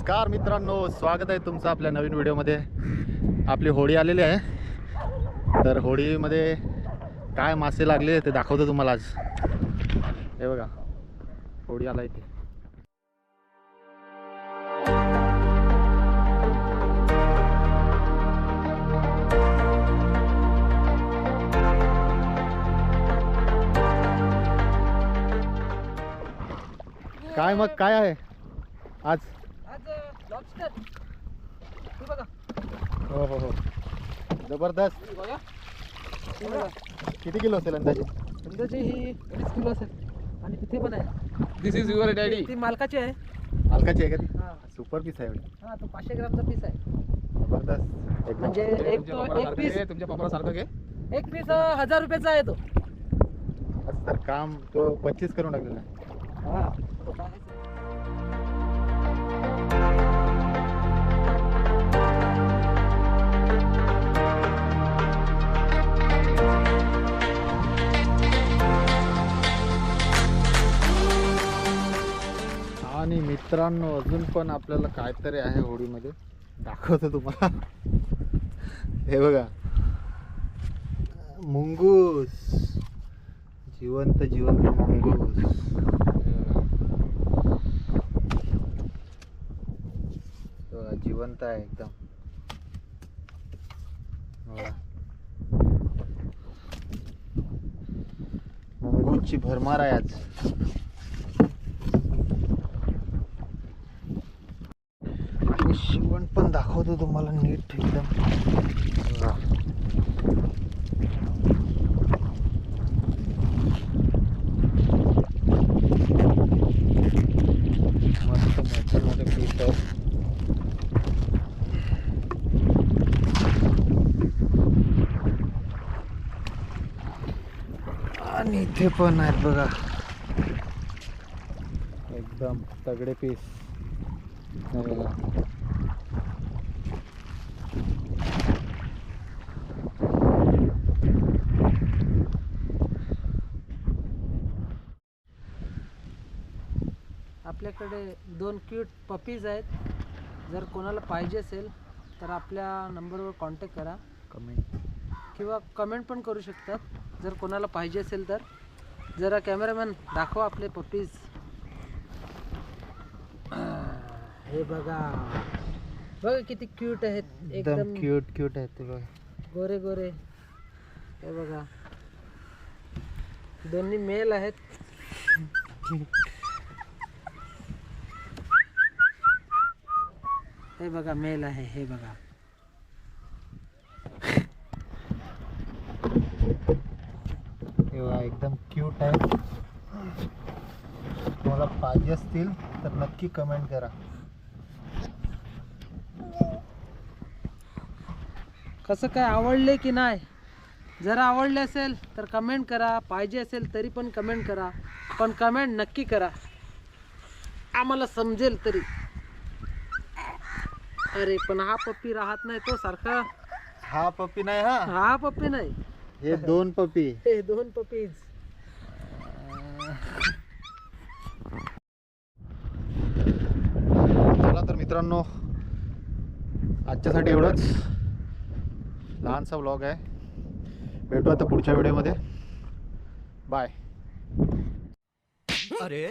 नमस्कार मित्रांनो स्वागत आहे तुमचं आपल्या नवीन व्हिडिओमध्ये. आपली होळी आलेली आहे. तर होळीमध्ये काय मासे लागले ते दाखवतो तुम्हाला आज. हे बघा होळी आला इथे. काय मग काय आहे? आज? हे बघा. हो हो हो. जबरदस्त. बघा. बघा. किती किलो असेल अंदाजे? अंदाजे ही अडीच किलो असेल. आणि तिथे पण आहे. दिस इज युअर डॅडी ती मालकाची आहे. हलकाची आहे का ती? हा. सुपर पीस आहे एवढी हा तो पाचशे ग्रामचा पीस आहे. जबरदस्त. एकदम म्हणजे एक तो एक पीस तुमच्या पप्पाला सारखं घे एक पीस हजार रुपयाचा आहे तो. आज तर काम तो पच्चीस करून टाकलेला आहे. हा तो मित्रांनो अजून पण आपल्याला काहीतरी आहे होळीमध्ये दाखवतो तुम्हाला. हे बघा. मुंगूस. जिवंत जिवंत मुंगूस. बघा, जिवंत आहे एकदम. बघा. मुंगूसची भरमार आहे आज आणि शिवण पण दाखवतो तुम्हाला नीट एकदम. मस्त मोठे मोठे पीस आहेत आणि इथे पण आहेत बघा. एकदम तगडे पीस बघा आपल्याकडे दोन क्यूट पपीज आहेत. जर कोणाला पाहिजे असेल तर आपल्या नंबरवर कॉन्टॅक्ट करा. कमेंट किंवा कमेंट पण करू शकतात. जर कोणाला पाहिजे असेल तर. जरा कॅमेरामॅन दाखवा आपले पपीज हे बघा. बघा किती क्यूट आहेत. एकदम क्यूट क्यूट आहेत ते बघा. गोरे गोरे. हे बघा. दोन्ही मेल आहेत. हे बघा मेल आहे हे बघा. हे बघा एकदम क्यूट आहे. तुम्हाला पाहिजे असतील तर नक्की कमेंट करा. कसं काय आवडले की नाही? जर आवडले असेल तर कमेंट करा. पाहिजे असेल तरी पण कमेंट करा. पण कमेंट नक्की करा. आम्हाला समजेल तरी. अरे पण हा पप्पी राहत नाही तो सारखा. हा पप्पी नाही हा? हा पप्पी नाही. हे दोन पप्पी. हे दोन पप्पीज. चला तर मित्रांनो आजच्यासाठी एवढंच. लहानसा व्लॉग आहे. भेटू आता पुढच्या व्हिडिओमध्ये. बाय अरे?